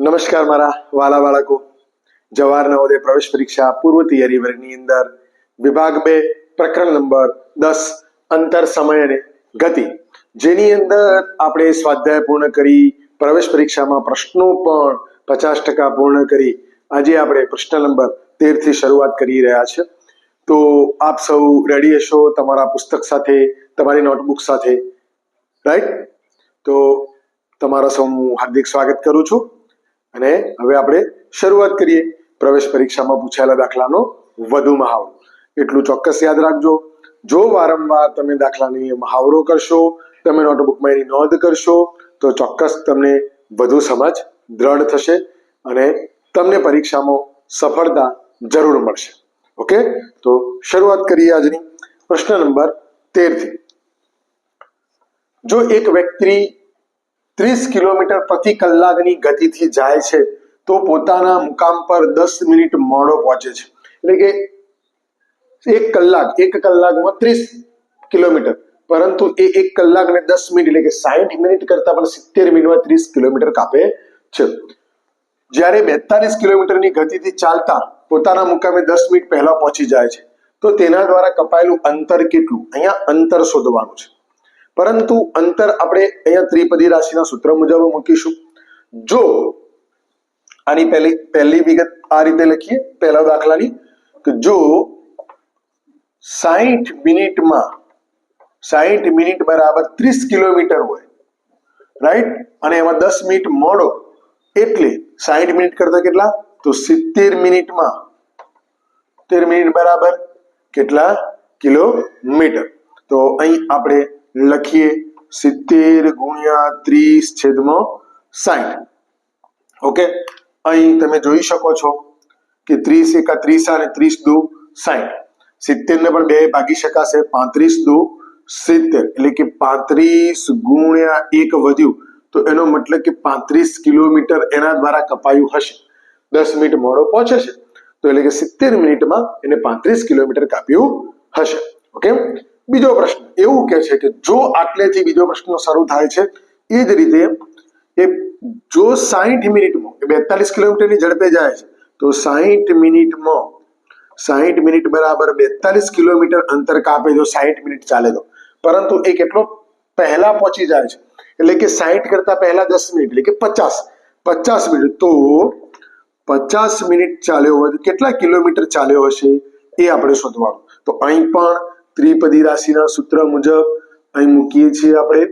નમસ્કાર મારા વાલા બાળકો. જવાહર નવોદય પ્રવેશ પરીક્ષા પૂર્વ તૈયારી વર્ગની અંદર વિભાગ બે, પ્રકરણ નંબર દસ, અંતર, સમય અને ગતિ. જેની અંદર આપણે સ્વાધ્યાય પૂર્ણ કરી, પ્રવેશ પરીક્ષામાં પ્રશ્નો પણ પચાસ ટકા પૂર્ણ કરી, આજે આપણે પ્રશ્ન નંબર તેરથી શરૂઆત કરી રહ્યા છે. તો આપ સૌ રેડી હશો? તમારા પુસ્તક સાથે, તમારી નોટબુક સાથે. રાઈટ તો તમારા સૌ હું હાર્દિક સ્વાગત કરું છું. અને હવે આપણે શરૂઆત કરીએ. પ્રવેશ પરીક્ષામાં પૂછાયેલા દાખલાનો વધુ મહાવરો. એટલું ચોક્કસ યાદ રાખજો. જો વારંવાર તમે દાખલાની મહાવરો કરશો, તમે નોટબુકમાં એની નોંધ કરશો, તો ચોક્કસ તમને વધુ સમજ દ્રઢ થશે અને તમને પરીક્ષામાં સફળતા જરૂર મળશે. ઓકે? તો શરૂઆત કરીએ આજની. પ્રશ્ન નંબર તેરથી જો એક વ્યક્તિ ત્રીસ કિલોમીટર પ્રતિ કલાકની ગતિથી જાય છે, તો પોતાના મુકામ પર દસ મિનિટ મોડો પહોંચે છે. એટલે કે એક કલાક, એક કલાકમાં ત્રીસ કિલોમીટર. પરંતુ એ એક કલાક ને દસ મિનિટ, એટલે કે સાહીઠ મિનિટ કરતા પણ સિત્તેર મિનિટમાં ત્રીસ કિલોમીટર કાપે છે. જ્યારે બેતાલીસ કિલોમીટરની ગતિથી ચાલતા પોતાના મુકામે દસ મિનિટ પહેલા પહોંચી જાય છે, તો તેના દ્વારા કપાયેલું અંતર કેટલું? અહીંયા અંતર શોધવાનું છે. પરંતુ અંતર આપણે અહીંયા ત્રિપદી રાશિના સૂત્ર મુજબ મૂકીશું. જો આની પહેલી પહેલી વિગત આ રીતે લખીએ, પહેલા દાખલાની, કે જો સાહીઠ મિનિટમાં સાહીઠ મિનિટ બરાબર ત્રીસ કિલોમીટર હોય રાઈટ અને એમાં દસ મિનિટ મોડો, એટલે સાહીઠ મિનિટ કરતા કેટલા? તો સિત્તેર મિનિટમાં, સિત્તેર મિનિટ બરાબર કેટલા? કિલોમીટર. તો અહીં આપણે લખીએ સિત્તેર ગુણ્યા ત્રીસ છેદમાં સાઠ ઓકે? અહીં તમે જોઈ શકો છો કે ત્રીસ એકા ત્રીસ અને ત્રીસ દુ સાઠ સિત્તેર ને પણ બે ભાગી શકાશે, પાંત્રીસ દુ સિત્તેર. એટલે કે પાંત્રીસ ગુણ્યા એક વધ્યું તો એનો મતલબ કે પાંત્રીસ કિલોમીટર એના દ્વારા કપાયું હશે. દસ મિનિટ મોડો પહોંચે છે. તો એટલે કે સિત્તેર મિનિટમાં એને પાંત્રીસ કિલોમીટર કાપ્યું હશે. ઓકે? બીજો પ્રશ્ન એવું કે છે કે જો આટલેથી બીજો પ્રશ્ન શરૂ થાય છે, એ જ રીતે એ જો સાહીઠ મિનિટમાં બેતાલીસ કિલોમીટરની ઝડપે જાય છે, તો સાહીઠ મિનિટમાં સાહીઠ મિનિટ બરાબર બેતાલીસ કિલોમીટર અંતર કાપે જો સાહીઠ મિનિટ ચાલે તો. પરંતુ એ કેટલો? પહેલા પહોંચી જાય છે. એટલે કે સાહીઠ કરતા પહેલા દસ મિનિટ, એટલે કે પચાસ. પચાસ મિનિટ, તો પચાસ મિનિટ ચાલ્યો હોય તો કેટલા કિલોમીટર ચાલ્યો હશે એ આપણે શોધવાનું. તો અહીં પણ ત્રિપદી રાશિના સૂત્ર મુજબ અહીં મૂકીએ છીએ આપણે.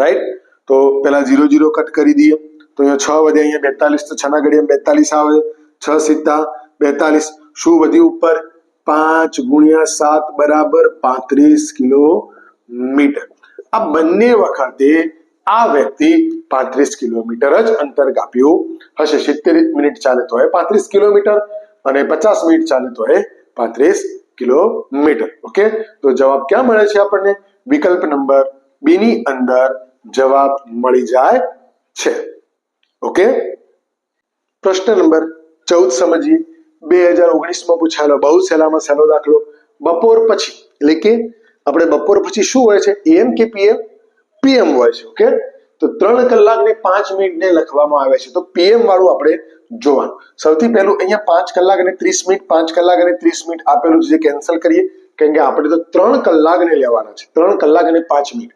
રાઈટ તો પેલા ઝીરો ઝીરો કટ કરી દઈએ. તો અહીંયા છ વધે, અહીંયા બેતાલીસ, તો છ ના ઘડીએ બેતાલીસ આવે. છ સિત્તા બેતાલીસ. શું વધ્યું ઉપર? પાંચ ગુણ્યા સાત બરાબર પાંત્રીસ કિલોમીટર આ બંને વખતે આ વ્યક્તિ પાંત્રીસ કિલોમીટર જ અંતર કાપ્યું હશે. સિત્તેર મિનિટ ચાલે તો એ પાંત્રીસ કિલોમીટર અને પચાસ મિનિટ ચાલે તો એ પાંત્રીસ કિલોમીટર. ઓકે તો જવાબ ક્યાં મળે છે આપણને? વિકલ્પ નંબર બી ની અંદર જવાબ મળી જાય છે. ઓકે પ્રશ્ન નંબર ચૌદ સમજીએ. બે હજાર ઓગણીસમાં પૂછાયેલો, બહુ સહેલામાં સહેલો દાખલો. બપોર પછી, એટલે કે આપણે બપોર પછી શું હોય છે? એમ કે પીએમ પીએમ હોય છે ઓકે તો ત્રણ કલાક ને પાંચ મિનિટ ને લખવામાં આવે છે. તો પીએમ વાળું આપણે જોવાનું. સૌથી પહેલું અહીંયા પાંચ કલાક અને ત્રીસ મિનિટ, પાંચ કલાક અને ત્રીસ મિનિટ આપેલું છે જે કેન્સલ કરીએ, કેમ કે આપણે તો ત્રણ કલાક ને લેવાના છે. ત્રણ કલાક અને પાંચ મિનિટ.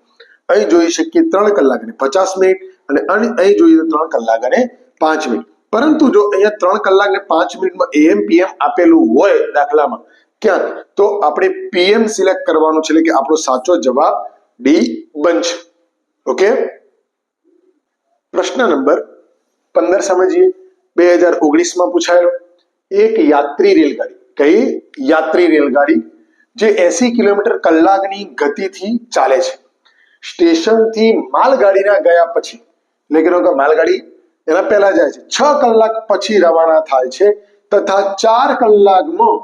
અહીં જોઈ શકીએ ત્રણ કલાક અને પચાસ મિનિટ અને અહીં જોઈએ ત્રણ કલાક અને પાંચ મિનિટ. પરંતુ જો અહીંયા ત્રણ કલાક ને પાંચ મિનિટમાં એએમ પીએમ આપેલું હોય દાખલામાં, ક્યાં? તો આપણે પીએમ સિલેક્ટ કરવાનું છે એટલે કે આપણો સાચો જવાબ ડી બનશે. ઓકે પ્રશ્ન નંબર પંદર સમજીએ. બે હજાર ઓગણીસમાં પૂછાયેલો. એક યાત્રી રેલગાડી. કઈ યાત્રી રેલગાડી? જે એસી કિલોમીટર કલાકની ગતિથી ચાલે છે. સ્ટેશનથી માલગાડીના ગયા પછી. એટલે કે માલગાડી એના પહેલા જાય છે. છ કલાક પછી રવાના થાય છે તથા ચાર કલાકમાં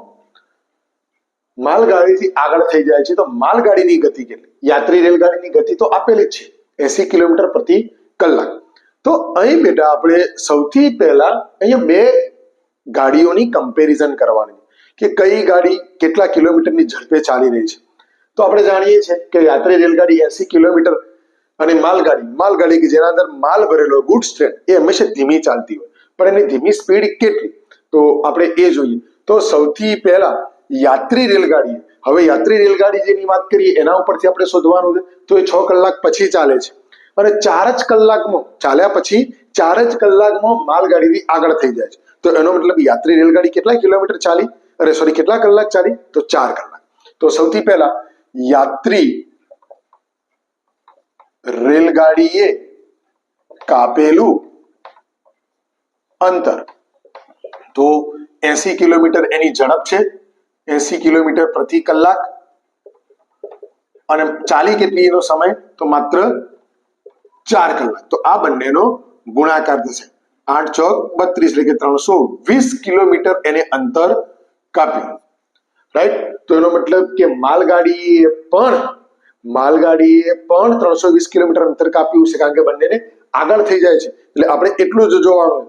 માલગાડીથી આગળ થઈ જાય છે. તો માલગાડીની ગતિ કેટલી? યાત્રી રેલગાડીની ગતિ તો આપેલી જ છે. એસી કિલોમીટર પ્રતિ કલાક. તો અહીં બેટા આપણે સૌથી પહેલા અહીંયા બે ગાડીઓની કમ્પેરિઝન કરવાની કે કઈ ગાડી કેટલા કિલોમીટરની ઝડપે ચાલી રહી છે. તો આપણે જાણીએ છીએ કે યાત્રી રેલગાડી એસી કિલોમીટર અને માલગાડી માલગાડી કે જેના અંદર માલ ભરેલો ગુડ્સ ટ્રેન એ હંમેશા ધીમી ચાલતી હોય. પણ એની ધીમી સ્પીડ કેટલી? તો આપણે એ જોઈએ. તો સૌથી પહેલા યાત્રી રેલગાડી. હવે યાત્રી રેલગાડી જેની વાત કરીએ, એના ઉપરથી આપણે શોધવાનું છે. તો એ છ કલાક પછી ચાલે છે. અને ચાર જ કલાકમાં ચાલ્યા પછી ચાર જ કલાકમાં માલગાડીથી આગળ થઈ જાય છે. તો એનો મતલબ યાત્રી રેલગાડી કેટલા કિલોમીટર ચાલી? અરે સોરી કેટલા કલાક ચાલી? તો ચાર કલાક. તો સૌથી પહેલા યાત્રી રેલગાડીએ કાપેલું અંતર. તો એસી કિલોમીટર એની ઝડપ છે. એસી કિલોમીટર પ્રતિ કલાક. અને ચાલી કેટલી એનો સમય? તો માત્ર ચાર કલાક. તો આ બંનેનો ગુણાકાર થશે. આઠ ચોક બત્રીસ, એટલે કે ત્રણસો વીસ કિલોમીટર એને અંતર કાપ્યું. રાઈટ તો એનો મતલબ કે માલગાડીએ પણ માલગાડીએ પણ ત્રણસો વીસ કિલોમીટર અંતર કાપ્યું છે, કારણ કે બંનેને આગળ થઈ જાય છે. એટલે આપણે એટલું જ જોવાનું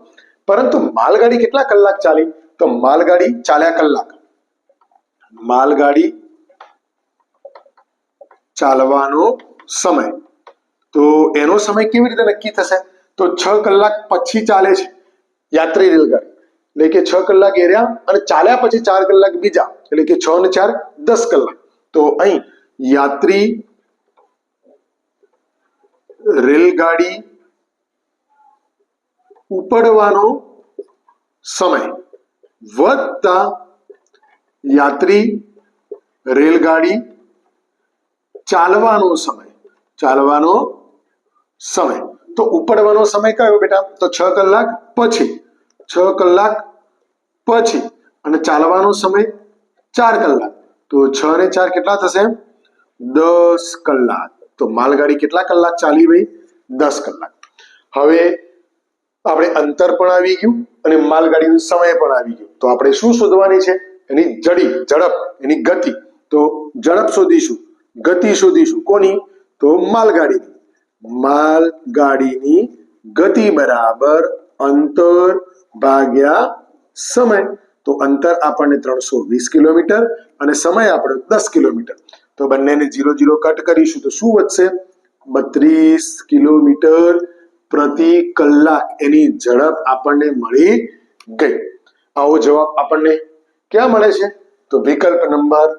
પરંતુ માલગાડી કેટલા કલાક ચાલી? તો માલગાડી ચાલ્યા કલાક. માલગાડી ચાલવાનો સમય. તો એનો સમય કેવી રીતે નક્કી થશે? તો છ કલાક પછી ચાલે છે યાત્રી રેલગાડી. એટલે કે છ કલાક એર્યા અને ચાલ્યા પછી ચાર કલાક બીજા. એટલે કે છ ને ચાર દસ કલાક. તો અહીં યાત્રી રેલગાડી ઉપડવાનો સમય વધતા યાત્રી રેલગાડી ચાલવાનો સમય. ચાલવાનો સમય. તો ઉપડવાનો સમય કયો બેટા? તો છ કલાક પછી. છ કલાક પછી. અને ચાલવાનો સમય ચાર કલાક. તો છ ને ચાર કેટલા થશે દસ કલાક. તો માલગાડી કેટલા કલાક ચાલી ભાઈ? દસ કલાક. હવે આપણે અંતર પણ આવી ગયું અને માલગાડીનો સમય પણ આવી ગયો. તો આપણે શું શોધવાની છે? એની જડી, ઝડપ, એની ગતિ. તો ઝડપ શોધીશું. ગતિ શોધીશું. કોની? તો માલગાડીની. માલગાડીની ગતિ બરાબર અંતર ભાગ્યા સમય. તો અંતર આપણને ત્રણસો વીસ કિલોમીટર અને સમય આપણે દસ કિલોમીટર. તો બંનેને જીરો જીરો કટ કરીશું તો શું વધશે? બત્રીસ કિલોમીટર પ્રતિ કલાક એની ઝડપ આપણને મળી ગઈ. આવો જવાબ આપણને ક્યાં મળે છે? તો વિકલ્પ નંબર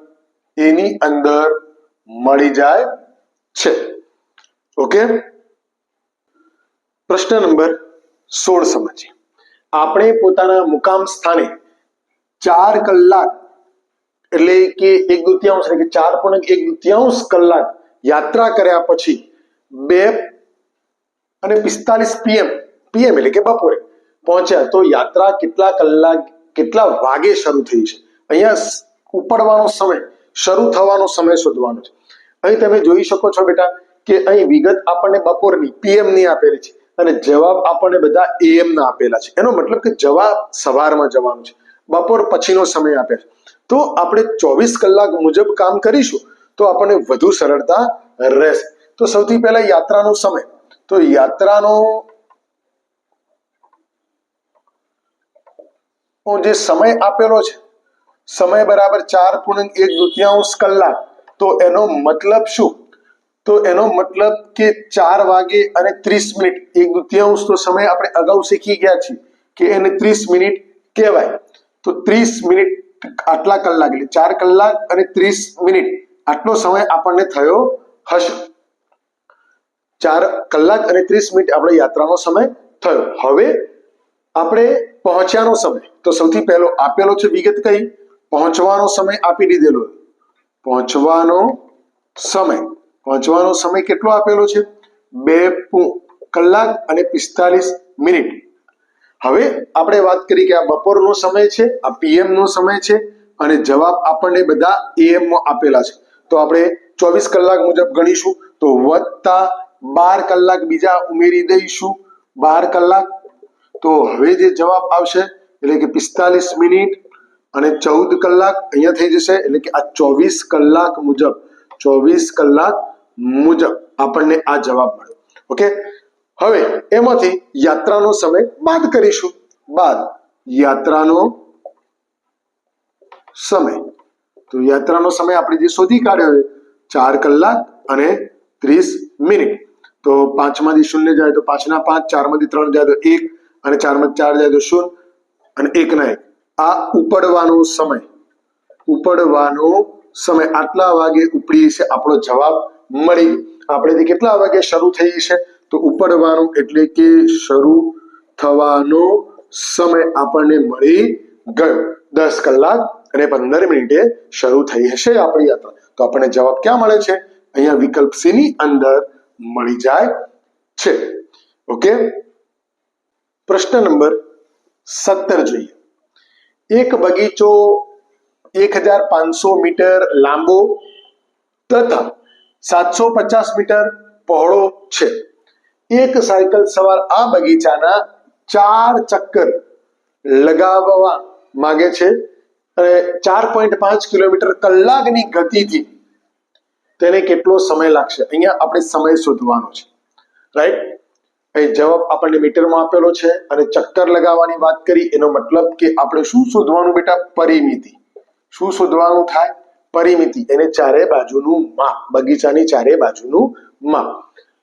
એની અંદર મળી જાય છે. ઓકે? પ્રશ્ન નંબર સોળ સમજીએ. આપણે પોતાના મુકામ સ્થાને ચાર કલાક, એટલે કે એક દુત્યાંશ, એટલે કે ચાર પૂર્ણાંક એક દુત્યાંશ કલાક યાત્રા કર્યા પછી બે અને પિસ્તાલીસ પીએમ પીએમ એટલે કે બપોરે પહોંચ્યા તો યાત્રા કેટલા કલાક, કેટલા વાગે શરૂ થઈ છે? અહીંયા ઉપડવાનો સમય, શરૂ થવાનો સમય શોધવાનો છે. અહીં તમે જોઈ શકો છો બેટા કે અહીં વિગત આપણને બપોરની પીએમની આપેલી છે અને જવાબ આપણને બધા એએમ ના આપેલા છે. એનો મતલબ કે જવાબ સવારમાં જવાનું છે. બપોર પછીનો સમય આપે છે. તો આપણે ચોવીસ કલાક મુજબ કામ કરીશું તો આપણને વધુ સરળતા રહેશે. તો સૌથી પહેલા યાત્રાનો સમય. તો યાત્રાનો જે સમય આપેલો છે, સમય બરાબર ચાર પૂર્ણ એક દુત્યાંશ કલાક. તો એનો મતલબ શું? તો એનો મતલબ કે ચાર વાગે અને ત્રીસ મિનિટ, એક દુત્યાંશ સમય આપણે અગાઉ શીખી ગયા છીએ કે એને ત્રીસ મિનિટ કહેવાય. તો ત્રીસ મિનિટ આટલા કલાક, એટલે ચાર કલાક અને ત્રીસ મિનિટ, આટલો સમય આપણને થયો હશે. ચાર કલાક અને ત્રીસ મિનિટ આપણે યાત્રાનો સમય થયો. હવે આપણે પહોંચ્યાનો સમય. તો સૌથી પહેલો આપેલો છે વિગત કઈ? પહોંચવાનો સમય આપી દીધેલો. પહોંચવાનો સમય. પહોંચવાનો સમય કેટલો આપેલો છે? બે કલાક અને પિસ્તાલીસ મિનિટ. હવે આપણે વાત કરી કે આ બપોરનો સમય છે, આ પીએમ નો સમય છે, અને જવાબ આપણને બધા એએમમાં આપેલા છે. તો આપણે ચોવીસ કલાક મુજબ ગણીશું, તો વત્તા બાર કલાક બીજા ઉમેરી દઈશું, બાર કલાક. તો હવે જે જવાબ આવશે, એટલે કે પિસ્તાલીસ મિનિટ અને ચૌદ કલાક, અહીંયા થઈ જશે, એટલે કે આ ચોવીસ કલાક મુજબ. ચોવીસ કલાક મુજબ આપણને આ જવાબ મળ્યો. ઓકે હવે એમાંથી યાત્રાનો સમય બાદ કરીશું. બાદ યાત્રાનો સમય. તો યાત્રાનો સમય આપણે જે શોધી કાઢ્યો છે, ચાર કલાક અને ત્રીસ મિનિટ. તો પાંચમાંથી શૂન્ય જાય તો પાંચના પાંચ, ચારમાંથી ત્રણ જાય તો એક, અને ચારમાંથી ચાર જાય તો શૂન્ય, અને એક ના એક. આ ઉપડવાનો સમય. ઉપડવાનો સમય આટલા વાગે ઉપડી છે આપણો જવાબ મળી. આપણે આપણેથી કેટલા વાગે શરૂ થઈ છે તો ઉપડવાનું એટલે કે શરૂ થવાનો સમય આપણને મળી ગયો. દસ કલાક અને પંદર મિનિટે શરૂ થઈ હશે આપણી યાત્રા. તો આપણને જવાબ ક્યાં મળે છે? અહીંયા વિકલ્પ સી ની અંદર મળી જાય છે. ઓકે? પ્રશ્ન નંબર સત્તર જોઈએ. એક બગીચો એક હજાર પાંચસો મીટર લાંબો તથા સાતસો પચાસ મીટર પહોળો છે. એક સાયકલ સવાર આ બગીચાના ચાર ચક્કર લગાવવા માંગે છે અને ચાર પોઈન્ટ પાંચ કિલોમીટર કલાકની ગતિથી તેને કેટલો સમય લાગશે? અહીંયા આપણે સમય શોધવાનો છે. રાઈટ અહીં જવાબ આપણને મીટરમાં આપેલો છે અને ચક્કર લગાવવાની વાત કરી, એનો મતલબ કે આપણે શું શોધવાનું બેટા? પરિમિતિ. શું શોધવાનું થાય? પરિમિતિ. એને ચારે બાજુનું માપ બગીચાની ચારે બાજુનું માપ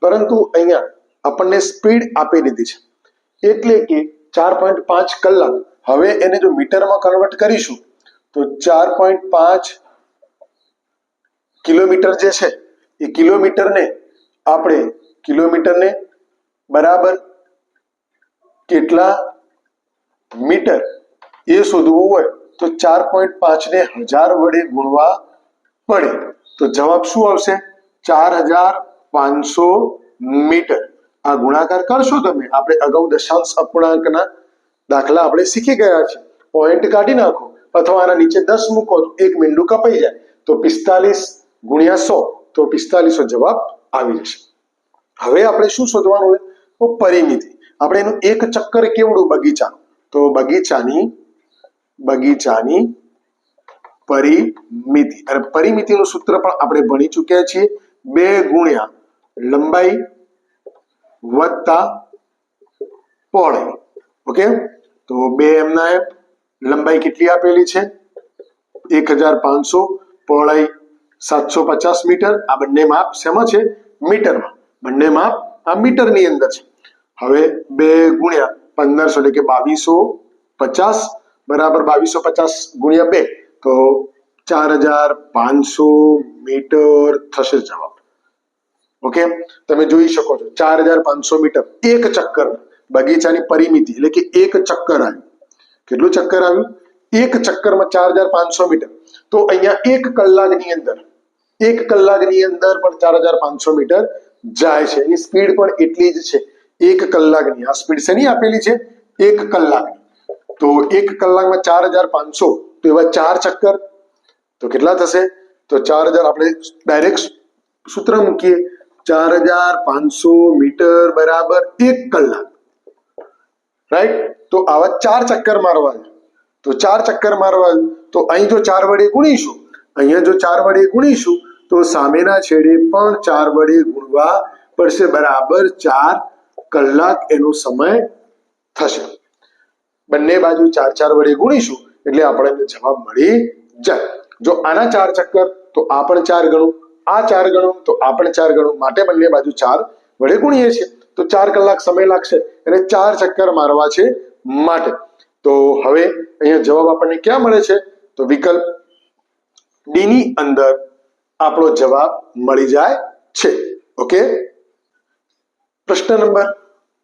પરંતુ અહીંયા આપણને સ્પીડ આપી દીધી છે. એટલે કે ચાર પોઈન્ટ પાંચ કલાક. હવે એને જો મીટરમાં કન્વર્ટ કરીશું, તો ચાર પોઈન્ટ પાંચ કિલોમીટર જે છે, એ કિલોમીટરને આપણે કિલોમીટરને બરાબર કેટલા મીટર એ શોધવું હોય તો ચાર પોઈન્ટ પાંચને હજાર વડે ગુણવા પડે. તો જવાબ શું આવશે? ચાર હજાર પાંચસો મીટર. આ ગુણાકાર કરશો તમે. આપણે અગાઉ દશાંશ અપૂર્ણાંકના દાખલા આપણે શીખી ગયા છે પોઈન્ટ કાઢી નાખો. અથવા આના નીચે દસ મૂકો તો એક મીંડું કપાઈ જાય. તો પિસ્તાલીસ ગુણ્યા સો. તો પિસ્તાલીસો જવાબ આવી જશે. હવે આપણે શું શોધવાનું હોય તો પરિમિતિ. આપણે એનું એક ચક્કર કેવડું? બગીચા તો બગીચાની બગીચાની પરિમિતિ. અને પરિમિતિનું સૂત્ર પણ આપણે ભણી ચૂક્યા છીએ. બે ગુણ્યા લંબાઈ વત્તા પહોળાઈ. ઓકે? તો બે એમના એમ. લંબાઈ કેટલી આપેલી છે? એક હજાર પાંચસો પહોળાઈ સાતસો પચાસ મીટર. આ બંને માપ શેમાં છે? મીટરમાં. બંને માપ આ મીટરની અંદર છે. હવે બે ગુણ્યા પંદરસો એટલે કે બાવીસો પચાસ બરાબર બાવીસો પચાસ ગુણ્યા બે, તો ચાર હજાર પાંચસો મીટર થશે જવાબ. ઓકે? તમે જોઈ શકો છો, ચાર હજાર પાંચસો મીટર, એક ચક્કર, બગીચાની પરિમિતિ, એટલે કે એક ચક્કર આવ્યું. કેટલું ચક્કર આવ્યું? એક ચક્કરમાં ચાર હજાર પાંચસો મીટર. તો અહીંયા એક કલાકની અંદર, એક કલાકની અંદર પણ ચાર હજાર પાંચસો મીટર જાય છે. એની સ્પીડ પણ એટલી જ છે. એક કલાકની. આ સ્પીડ શેની આપેલી છે? એક કલાકની. તો એક કલાકમાં ચાર હજાર પાંચસો. તો એવા ચાર ચક્કર. તો કેટલા થશે? તો ચાર હજાર આપણે ડાયરેક્ટ સૂત્ર મૂકીએ. ચાર હજાર પાંચસો મીટર બરાબર એક કલાક. રાઈટ તો આવા ચાર ચક્કર મારવા. તો ચાર ચક્કર મારવા. તો અહીં જો ચાર વડે ગુણીશું, અહીંયા જો ચાર વડે ગુણીશું, તો સામેના છેડે પણ ચાર વડે ગુણવા પડશે. બરાબર ચાર કલાક એનો સમય થશે. બંને બાજુ ચાર ચાર વડે ગુણીશું એટલે આપણને જવાબ મળી જાય. જો આના ચાર ચક્કર, તો આ પણ ચાર ગણું, આ ચાર ગણું, તો આ પણ ચાર ગણું. માટે બંને બાજુ ચાર વડે ગુણીએ છીએ. તો ચાર કલાક સમય લાગશે અને ચાર ચક્કર મારવા છે માટે. તો હવે અહીંયા જવાબ આપણને ક્યાં મળે છે? તો વિકલ્પ ડી ની અંદર આપણો જવાબ મળી જાય છે. ઓકે? પ્રશ્ન નંબર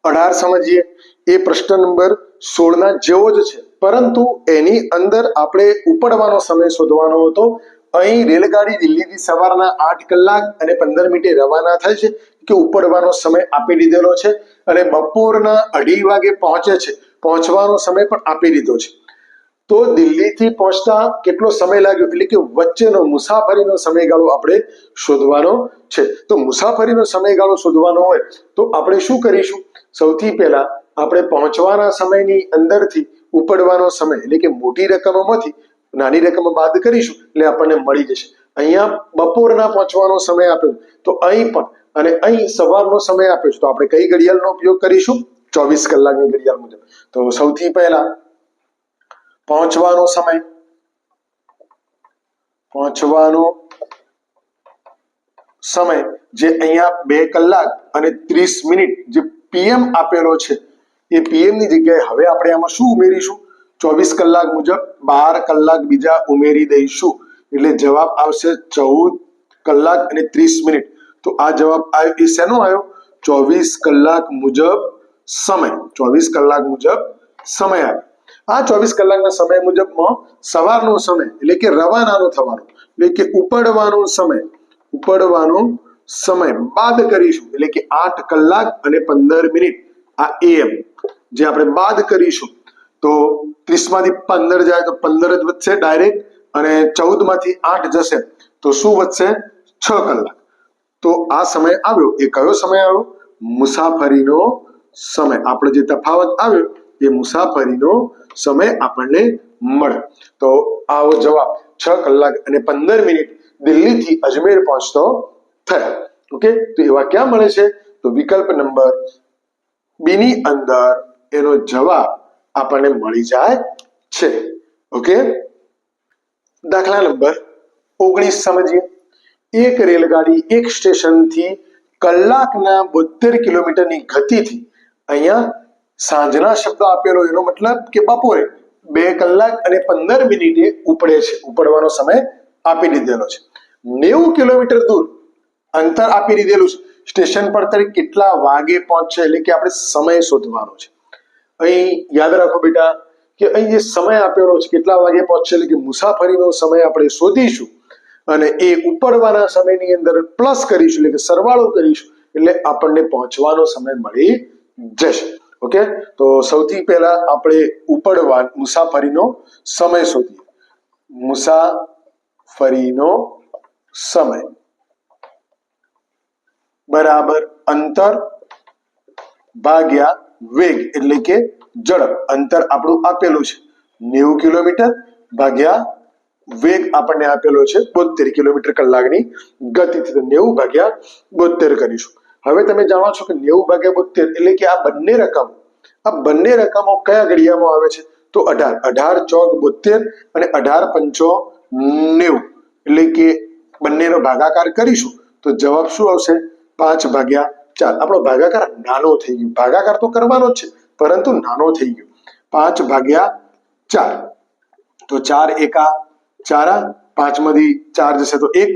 અઢાર સમજીએ. એ પ્રશ્ન નંબર સોળના જેવો જ છે. પરંતુ એની અંદર આપણે ઉપડવાનો સમય શોધવાનો હતો. અહીં રેલગાડી દિલ્હીથી સવારના આઠ કલાક અને પંદર મિનિટે રવાના થાય છે કે ઉપડવાનો સમય આપી દીધેલો છે અને બપોરના અઢી વાગે પહોંચે છે. પહોંચવાનો સમય પણ આપી દીધો છે. તો દિલ્હીથી પહોંચતા કેટલો સમય લાગ્યો? એટલે કે વચ્ચેનો મુસાફરીનો સમયગાળો આપણે શોધવાનો છે. તો મુસાફરીનો સમયગાળો શોધવાનો હોય તો આપણે શું કરીશું? સૌથી પહેલા આપણે પહોંચવાના સમયની અંદરથી ઉપડવાનો સમય, એટલે કે મોટી રકમમાંથી નાની રકમ બાદ કરીશું, એટલે આપણને મળી જશે. અહીંયા બપોરના પહોંચવાનો સમય આપ્યો. તો અહીં પણ, અને અહીં સવારનો સમય આપ્યો છે. તો આપણે કઈ ઘડિયાળનો ઉપયોગ કરીશું? ચોવીસ કલાકની ઘડિયાળ મુજબ. તો સૌથી પહેલા પહોંચવાનો સમય. પહોંચવાનો સમય જે અહીંયા બે કલાક અને ત્રીસ મિનિટ જે પીએમ આપેલો છે એ પીએમની જગ્યાએ હવે આપણે આમાં શું ઉમેરીશું? ચોવીસ કલાક મુજબ બાર કલાક બીજા ઉમેરી દઈશું. એટલે જવાબ આવશે ચૌદ કલાક અને ત્રીસ મિનિટ. તો આ જવાબ આવ્યો એ શેનો આવ્યો ચોવીસ કલાક મુજબ સમય. ચોવીસ કલાક મુજબ સમય આવ્યો આ ચોવીસ કલાકના સમય મુજબમાં સવારનો સમય, એટલે કે રવાનાનો થવાનો, એટલે કે ઉપડવાનો સમય ઉપડવાનો સમય બાદ કરીશું, એટલે કે આઠ કલાક અને પંદર મિનિટ. આ એમ જે આપણે બાદ કરીશું, તો ત્રીસમાંથી પંદર જાય તો પંદર જ વધશે ડાયરેક્ટ અને ચૌદમાંથી આઠ જશે, તો શું વધશે? છ કલાક. તો આ સમય આવ્યો. એ કયો સમય આવ્યો? મુસાફરીનો સમય. આપણો જે તફાવત આવ્યો, એ મુસાફરીનો સમય આપણને મળે. તો આવો જવાબ. છ કલાક અને પંદર મિનિટ દિલ્હીથી અજમેર પહોંચતો થયા. ઓકે? તો એવા ક્યાં મળે છે? તો વિકલ્પ નંબર બી ની અંદર એનો જવાબ આપણને મળી જાય છે. ઓકે દાખલા નંબર ઓગણીસ સમજીએ. એક રેલગાડી એક સ્ટેશનથી કલાકના બોતેર કિલોમીટરની ગતિથી અહીંયા સાંજના શબ્દ આપેલો. એનો મતલબ કે બપોરે બે કલાક અને પંદર મિનિટે ઉપડે છે. ઉપડવાનો સમય આપી દીધેલો છે. નેવું કિલોમીટર દૂર અંતર આપી દીધેલું છે. સ્ટેશન પર તરીકે કેટલા વાગે પહોંચશે? એટલે કે આપણે સમય શોધવાનો છે. અહીં યાદ રાખો બેટા, કે અહીં જે સમય આપેલો છે, કેટલા વાગે પહોંચશે? એટલે કે મુસાફરીનો સમય આપણે શોધીશું અને એ ઉપડવાના સમયની અંદર પ્લસ કરીશું, એટલે કે સરવાળો કરીશું, એટલે આપણને પહોંચવાનો સમય મળી જશે. ઓકે તો સૌથી પહેલા આપણે ઉપડવા, મુસાફરીનો સમય શોધીએ. મુસાફરીનો સમય. બરાબર અંતર ભાગ્યા વેગ, એટલે કે ઝડપ અંતર આપણું આપેલું છે. નેવું કિલોમીટર ભાગ્યા વેગ આપણને આપેલો છે બોતેર કિલોમીટર કલાકની ગતિથી નેવું ભાગ્યા બોતેર કરીશું. હવે તમે જાણો છો કે નેવું ભાગ્યા બોતેર એટલે કે આ બંને રકમ, આ બંને રકમો કયા ઘડિયામાં આવે છે? તો અઢાર. અઢાર ચોક બોતેર અને અઢાર પંચો નેવું. એટલે કે બંનેનો ભાગાકાર કરીશું. તો જવાબ શું આવશે? પાંચ ભાગ્યા ચાર. આપણો ભાગાકાર નાનો થઈ ગયો. ભાગાકાર તો કરવાનો જ છે, પરંતુ નાનો થઈ ગયો. પાંચ ભાગ્યા ચાર. તો ચાર એકા ચારા, પાંચમાંથી ચાર જશે તો એક.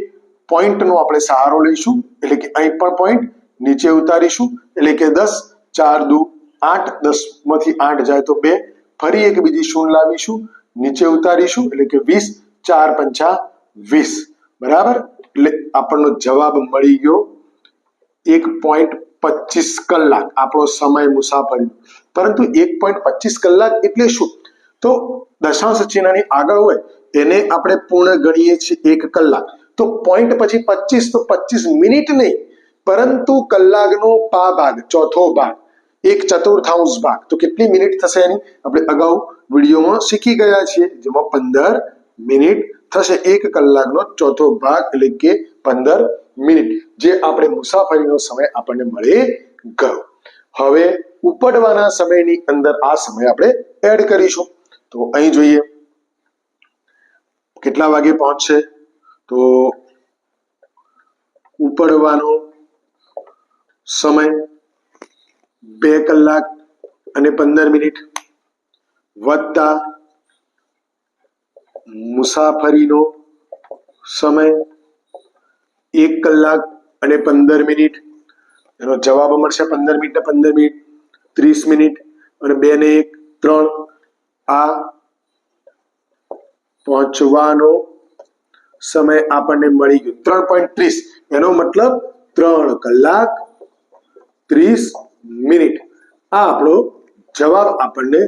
પોઈન્ટનો આપણે સહારો લઈશું, એટલે કે અહીં પણ પોઈન્ટ. નીચે ઉતારીશું, એટલે કે દસ. ચાર દુ આઠ. દસમાંથી આઠ જાય તો બે. ફરી એક બીજી શૂન્ય લાવીશું. નીચે ઉતારીશું, એટલે કે વીસ. ચાર પંચા વીસ. બરાબર? એટલે આપણનો જવાબ મળી ગયો એક પોઈન્ટ પચીસ કલાક આપણો સમય મુસાફરી પરંતુ એક પોઈન્ટ પચીસ કલાક એટલે શું? તો દશાંશ ચિહ્નની આગળ હોય, એને આપણે પૂર્ણ ગણીએ છીએ એક કલાક. તો પોઈન્ટ પછી પચીસ તો પચીસ મિનિટ નહીં, પરંતુ કલાકનો પા ભાગ ચોથો ભાગ, એક ચતુર્થાંશ ભાગ. તો કેટલી મિનિટ થશે એની? આપણે અગાઉ વિડીયોમાં શીખી ગયા છીએ, જેમાં પંદર મિનિટ થશે એક કલાકનો ચોથો ભાગ, એટલે કે પંદર મિનિટ. જે આપણે મુસાફરીનો સમય આપણને મળી ગયો. હવે ઉપડવાના સમયની અંદર આ સમય આપણે એડ કરીશું. તો અહીં જોઈએ. કેટલા વાગે પહોંચશે? તો ઉપડવાનો સમય બે કલાક અને પંદર મિનિટ વત્તા મુસાફરીનો સમય એક કલાક અને પંદર મિનિટ. એનો જવાબ મળશે પંદર મિનિટ પંદર મિનિટ, ત્રીસ મિનિટ અને બે ને એક, ત્રણ. આ પહોંચવાનો સમય આપણને મળી ગયો. ત્રણ પોઈન્ટ ત્રીસ. એનો મતલબ ત્રણ કલાક ત્રીસ મિનિટ. આ આપણો જવાબ આપણને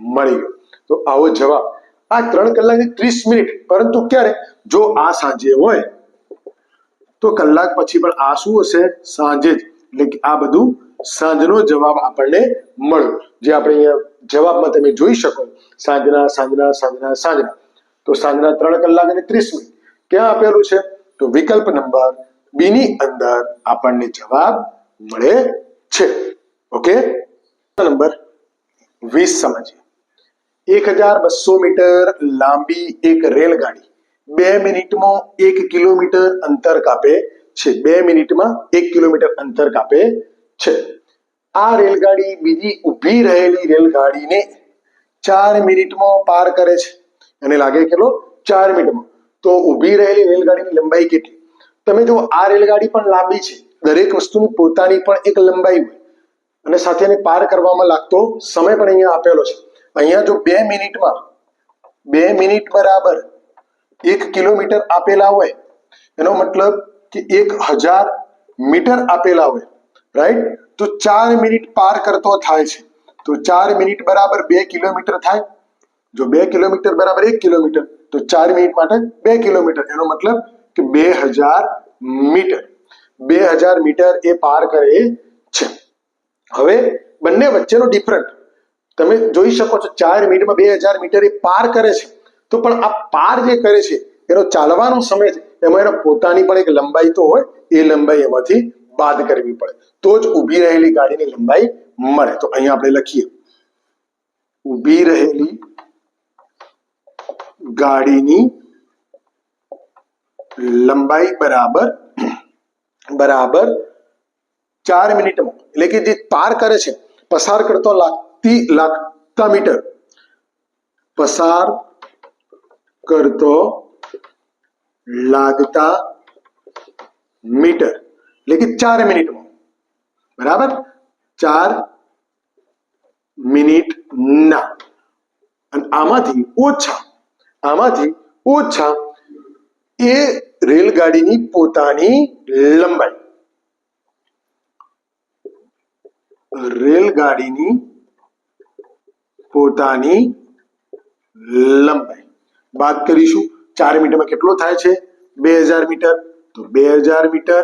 મળી ગયો. તો આવો જવાબ. આ ત્રણ કલાક ત્રીસ મિનિટ. પરંતુ ક્યારે? જો આ સાંજે હોય તો કલાક પછી પણ આ શું હશે? સાંજે જ. એટલે કે આ બધું સાંજનો જવાબ આપણને મળ્યો. જે આપણે અહીંયા જવાબમાં તમે જોઈ શકો. સાંજના સાંજના સાંજના સાંજના. તો સાંજના ત્રણ કલાક અને ત્રીસ મિનિટ. ક્યાં આપેલું છે? તો વિકલ્પ નંબર બી ની અંદર આપણને જવાબ મળે છે. ઓકે? નંબર વીસ સમજીએ. એક હજાર બસો મીટર લાંબી એક રેલગાડી. બે મિનિટમાં એક કિલોમીટર અંતર કાપે છે. બે મિનિટમાં એક કિલોમીટર અંતર કાપે છે. આ રેલગાડી બીજી ઊભી રહેલી રેલગાડીને ચાર મિનિટમાં પાર કરે છે. અને લાગે કેટલો ચાર મિનિટમાં. તો ઊભી રહેલી રેલગાડીની લંબાઈ કેટલી? તમે જો આ રેલગાડી પણ લાંબી છે. દરેક વસ્તુની પોતાની પણ એક લંબાઈ હોય. અને સાથે એને પાર કરવામાં લાગતો સમય પણ અહીંયા આપેલો છે. અહીંયા જો બે મિનિટમાં, બે મિનિટ બરાબર એક કિલોમીટર આપેલા હોય. એનો મતલબ કે એક હજાર મીટર આપેલા હોય. રાઈટ તો ચાર મિનિટ પાર કરતો થાય છે. તો ચાર મિનિટ બરાબર બે કિલોમીટર થાય. જો બે કિલોમીટર બરાબર એક કિલોમીટર, તો ચાર મિનિટ માટે બે કિલોમીટર. એનો મતલબ કે બે હજાર મીટર. બે હજાર મીટર એ પાર કરે છે. હવે બંને વચ્ચેનો ડિફરન્ટ તમે જોઈ શકો છો, ચાર મિનિટમાં બે હજાર મીટર એ પાર કરે છે. તો પણ આ પાર જે કરે છે, એનો ચાલવાનો સમય છે. એમાં એનો પોતાની પણ એક લંબાઈ તો હોય, એ લંબાઈ એમાંથી બાદ કરવી પડે. તો જ ઊભી રહેલી ગાડીની લંબાઈ મળે. તો અહીંયા આપણે લખીએ. ઊભી રહેલી ગાડીની લંબાઈ બરાબર બરાબર ચાર મિનિટમાં. એટલે કે જે પાર કરે છે, પસાર કરતો લાગતી લાગતા મીટર. પસાર કરતો લાગતા મીટર એટલે કે ચાર મિનિટમાં બરાબર ચાર મિનિટ ના અને આમાંથી ઓછા આમાંથી ઓછા એ રેલગાડીની પોતાની લંબાઈ રેલગાડીની પોતાની લંબાઈ બાદ કરીશું. ચાર મીટરમાં કેટલો થાય છે? બે હજાર મીટર. તો બે હજાર મીટર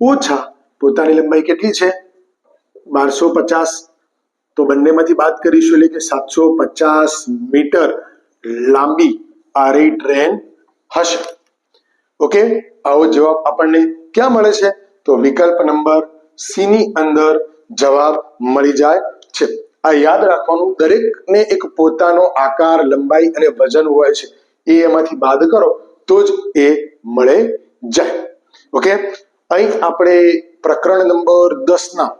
ઓછા પોતાની લંબાઈ કેટલી છે? બારસો પચાસ. તો બંનેમાંથી બાદ કરીશું એટલે કે સાતસો પચાસ મીટર લાંબી આ રહી ટ્રેન હશે. ઓકે? આવો જવાબ આપણને ક્યાં મળે છે? તો વિકલ્પ નંબર સી ની અંદર જવાબ મળી જાય છે. આ યાદ રાખવાનું, દરેકને એક પોતાનો આકાર, લંબાઈ અને વજન હોય છે. એ એમાંથી બાદ કરો, તો જ એ મળે જાય. ઓકે? અહીં આપણે પ્રકરણ નંબર દસના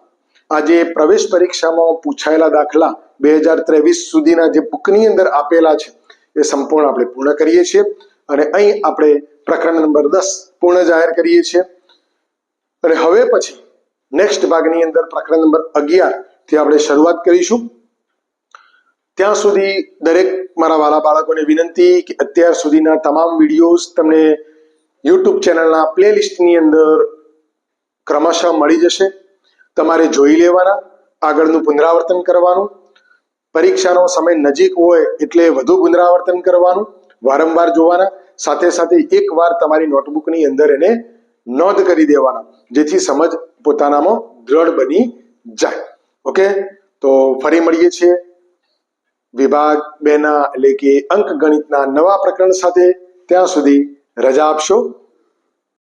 આજે પ્રવેશ પરીક્ષામાં પૂછાયેલા દાખલા બે હજાર ત્રેવીસ સુધીના જે બુકની અંદર આપેલા છે, એ સંપૂર્ણ આપણે પૂર્ણ કરીએ છીએ. અને અહીં આપણે પ્રકરણ નંબર દસ પૂર્ણ જાહેર કરીએ છીએ. અને હવે પછી, નેક્સ્ટ ભાગની અંદર પ્રકરણ નંબર અગિયાર થી આપણે શરૂઆત કરીશું. ત્યાં સુધી દરેક મારા વાલા બાળકોને વિનંતી કે અત્યાર સુધીના તમામ વિડીયોઝ તમને યુટ્યુબ ચેનલના પ્લેલિસ્ટની અંદર ક્રમશઃ મળી જશે. તમારે જોઈ લેવાના, આગળનું પુનરાવર્તન કરવાનું. પરીક્ષાનો સમય નજીક હોય એટલે વધુ પુનરાવર્તન કરવાનું, વારંવાર જોવાના, સાથે સાથે એક વાર તમારી નોટબુકની અંદર એને નોંધ કરી દેવાના, જેથી સમજ પોતાનામાં દ્રઢ બની જાય. ઓકે? તો ફરી મળીએ છીએ. વિભાગ બેના એટલે કે અંક ગણિતના નવા પ્રકરણ સાથે ત્યાં સુધી રજા આપશો.